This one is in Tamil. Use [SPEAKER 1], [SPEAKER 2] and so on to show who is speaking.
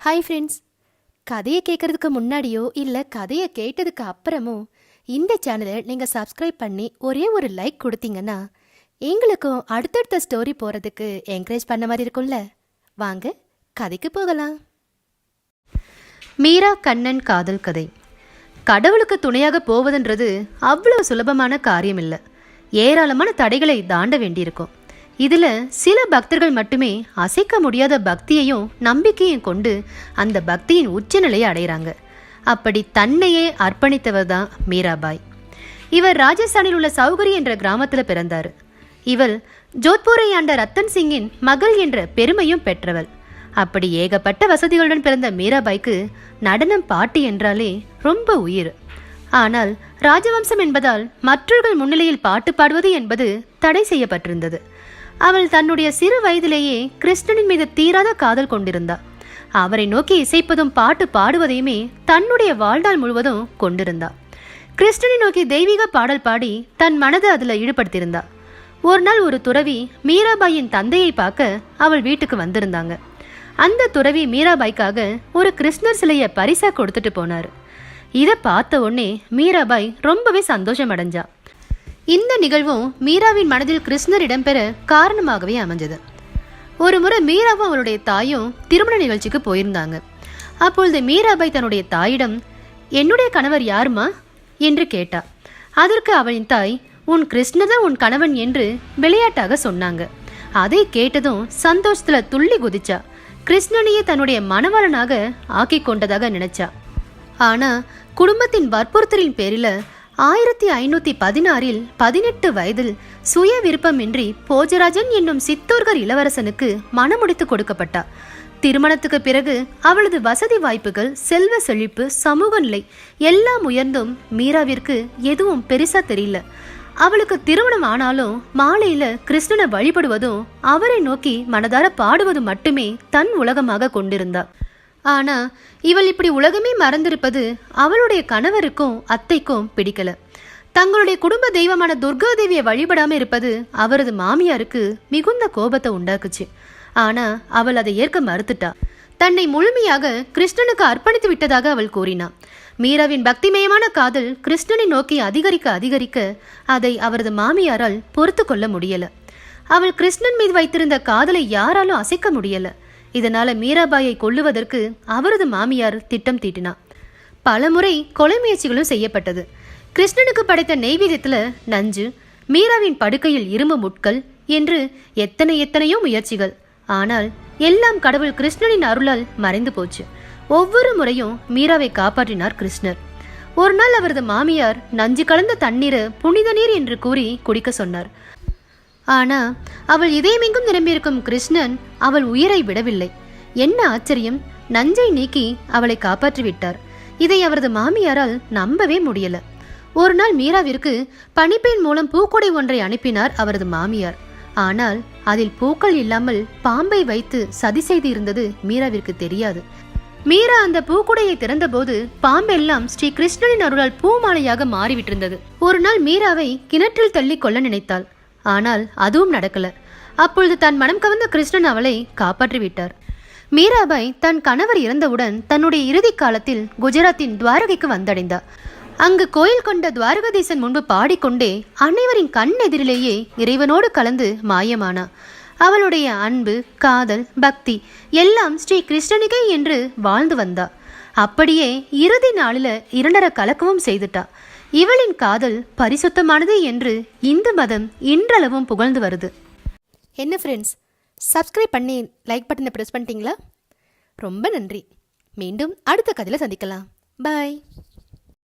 [SPEAKER 1] ஹாய் ஃப்ரெண்ட்ஸ் கதையை கேட்கறதுக்கு முன்னாடியோ இல்லை கதையை கேட்டதுக்கு அப்புறமோ இந்த சேனலை நீங்கள் சப்ஸ்கிரைப் பண்ணி ஒரே ஒரு லைக் கொடுத்தீங்கன்னா எங்களுக்கும் அடுத்தடுத்த ஸ்டோரி போகிறதுக்கு என்கரேஜ் பண்ண மாதிரி இருக்கும்ல. வாங்க கதைக்கு போகலாம். மீரா கண்ணன் காதல் கதை. கடவுளுக்கு துணையாக போவதுன்றது அவ்வளோ சுலபமான காரியம் இல்லை ஏராளமான தடைகளை தாண்ட வேண்டியிருக்கும். இதுல சில பக்தர்கள் மட்டுமே அசைக்க முடியாத பக்தியையும் நம்பிக்கையும் கொண்டு அந்த பக்தியின் உச்சநிலையை அடைகிறாங்க அப்படி தன்னையே அர்ப்பணித்தவர் தான் மீராபாய். இவர் ராஜஸ்தானில் உள்ள சௌகரி என்ற கிராமத்தில் பிறந்தார். இவள் ஜோத்பூரை ஆண்ட ரத்தன் சிங்கின் மகள் என்ற பெருமையும் பெற்றவள் அப்படி ஏகப்பட்ட வசதிகளுடன் பிறந்த மீராபாய்க்கு நடனம் பாட்டு என்றாலே ரொம்ப உயிர். ஆனால் ராஜவம்சம் என்பதால் மற்றவர்கள் முன்னிலையில் பாட்டு பாடுவது என்பது தடை செய்யப்பட்டிருந்தது. அவள் தன்னுடைய சிறு வயதிலேயே கிருஷ்ணனின் மீது தீராத காதல் கொண்டிருந்தாள் அவரை நோக்கி இசைப்பதும் பாட்டு பாடுவதையுமே தன்னுடைய வாழ்நாள் முழுவதும் கொண்டிருந்தாள் கிருஷ்ணனை நோக்கி தெய்வீக பாடல் பாடி தன் மனதை அதில் ஈடுபடுத்தியிருந்தா. ஒரு நாள் ஒரு துறவி மீராபாயின் தந்தையை பார்க்க அவள் வீட்டுக்கு வந்திருந்தாங்க. அந்த துறவி மீராபாய்க்காக ஒரு கிருஷ்ணர் சிலையை பரிசா கொடுத்துட்டு போனார். இதை பார்த்த உடனே மீராபாய் ரொம்பவே சந்தோஷம் அடைஞ்சா இந்த நிகழ்வும் மீராவின் மனதில் கிருஷ்ணர் இடம்பெற காரணமாகவே அமைஞ்சது. ஒரு முறை மீராவும் அவளுடைய தாயும் திருமண நிகழ்ச்சிக்கு போயிருந்தாங்க. அப்பொழுது மீராபாய் தன்னுடைய தாயிடம் என்னுடைய கணவர் யாருமா? என்று கேட்டா. அதற்கு அவளின் தாய் உன் கிருஷ்ணதான் உன் கணவன் என்று விளையாட்டாக சொன்னாங்க. அதை கேட்டதும் சந்தோஷத்துல துள்ளி குதிச்சா. கிருஷ்ணனையே தன்னுடைய மணவரனாக ஆக்கி கொண்டதாக நினைச்சா. ஆனா குடும்பத்தின் வற்புறுத்தலின் பேரில ஆயிரத்தி ஐநூத்தி பதினாறில் பதினெட்டு வயதில் சுய விருப்பமின்றி போஜராஜன் என்னும் சித்தோர்கர் இளவரசனுக்கு மனமுடித்து கொடுக்கப்பட்டார். திருமணத்துக்கு பிறகு அவளது வசதி வாய்ப்புகள் செல்வ செழிப்பு சமூக நிலை எல்லாம் உயர்ந்தும் மீராவிற்கு எதுவும் பெருசா தெரியல. அவளுக்கு திருமணம் ஆனாலும் மாலையில கிருஷ்ணனை வழிபடுவதும் அவரை நோக்கி மனதார பாடுவது மட்டுமே தன் உலகமாக கொண்டிருந்தாள் ஆனா இவள் இப்படி உலகமே மறந்திருப்பது அவளுடைய கணவருக்கும் அத்தைக்கும் பிடிக்கல. தங்களுடைய குடும்ப தெய்வமான துர்கா தேவியை வழிபடாம இருப்பது அவரது மாமியாருக்கு மிகுந்த கோபத்தை உண்டாக்குச்சு. ஆனா அவள் அதை ஏற்க மறுத்துட்டா. தன்னை முழுமையாக கிருஷ்ணனுக்கு அர்ப்பணித்து விட்டதாக அவள் கூறினாள் மீராவின் பக்திமயமான காதல் கிருஷ்ணனை நோக்கி அதிகரிக்க அதிகரிக்க அதை அவரது மாமியாரால் பொறுத்து கொள்ள முடியல. அவள் கிருஷ்ணன் மீது வைத்திருந்த காதலை யாராலும் அசைக்க முடியல. இதனால மீராபாயை கொல்லுவதற்கு அவரது மாமியார் திட்டம் தீட்டினார். பலமுறை கொலை முயற்சிகளும் செய்யப்பட்டது. கிருஷ்ணனுக்கு படைத்த நெய்வேதியத்தில் நஞ்சு மீராவின் படுக்கையில் இரும்பு முட்கள் என்று எத்தனை எத்தனையோ முயற்சிகள். ஆனால் எல்லாம் கடவுள் கிருஷ்ணனின் அருளால் மறைந்து போச்சு. ஒவ்வொரு முறையும் மீராவை காப்பாற்றினார் கிருஷ்ணர். ஒரு நாள் அவரது மாமியார் நஞ்சு கலந்த தண்ணீரை புனித நீர் என்று கூறி குடிக்க சொன்னார். ஆனா அவள் இதயமெங்கும் நிரம்பியிருக்கும் கிருஷ்ணன் அவள் உயிரை விடவில்லை. என்ன ஆச்சரியம்? நஞ்சை நீக்கி அவளை காப்பாற்றிவிட்டார். இதை அவரது மாமியாரால் நம்பவே முடியல. ஒரு நாள் மீராவிற்கு பனிப்பெண் மூலம் பூக்கொடை ஒன்றை அனுப்பினார் அவரது மாமியார். ஆனால் அதில் பூக்கள் இல்லாமல் பாம்பை வைத்து சதி செய்து இருந்தது மீராவிற்கு தெரியாது. மீரா அந்த பூக்குடையை திறந்தபோது பாம்பெல்லாம் ஸ்ரீ கிருஷ்ணனின் அருளால் பூமாலையாக மாறிவிட்டிருந்தது. ஒரு நாள் மீராவை கிணற்றில் தள்ளி கொள்ள நினைத்தாள். ஆனால் அதுவும் நடக்கல. அப்பொழுது தன் மனம் கவர்ந்த கிருஷ்ணன் அவளை காப்பாற்றிவிட்டார். மீராபாய் தன் கணவர் இறந்தவுடன் தன்னுடைய இறுதி காலத்தில் குஜராத்தின் துவாரகைக்கு வந்தடைந்தார். அங்கு கோயில் கொண்ட துவாரகதீசன் முன்பு பாடிக்கொண்டே அனைவரின் கண் எதிரிலேயே இறைவனோடு கலந்து மாயமானா அவளுடைய அன்பு காதல் பக்தி எல்லாம் ஸ்ரீ கிருஷ்ணனுக்கே என்று வாழ்ந்து வந்தா அப்படியே இறுதி நாளில இரண்டரை கலக்கவும் செய்துட்டா இவளின் காதல் பரிசுத்தமானது என்று இந்து மதம் இன்றளவும் புகழ்ந்து வருது. என்ன ஃப்ரெண்ட்ஸ் சப்ஸ்கிரைப் பண்ணி லைக் பட்டனை ப்ரெஸ் பண்ணிட்டீங்களா? ரொம்ப நன்றி. மீண்டும் அடுத்த கதையில் சந்திக்கலாம். பாய்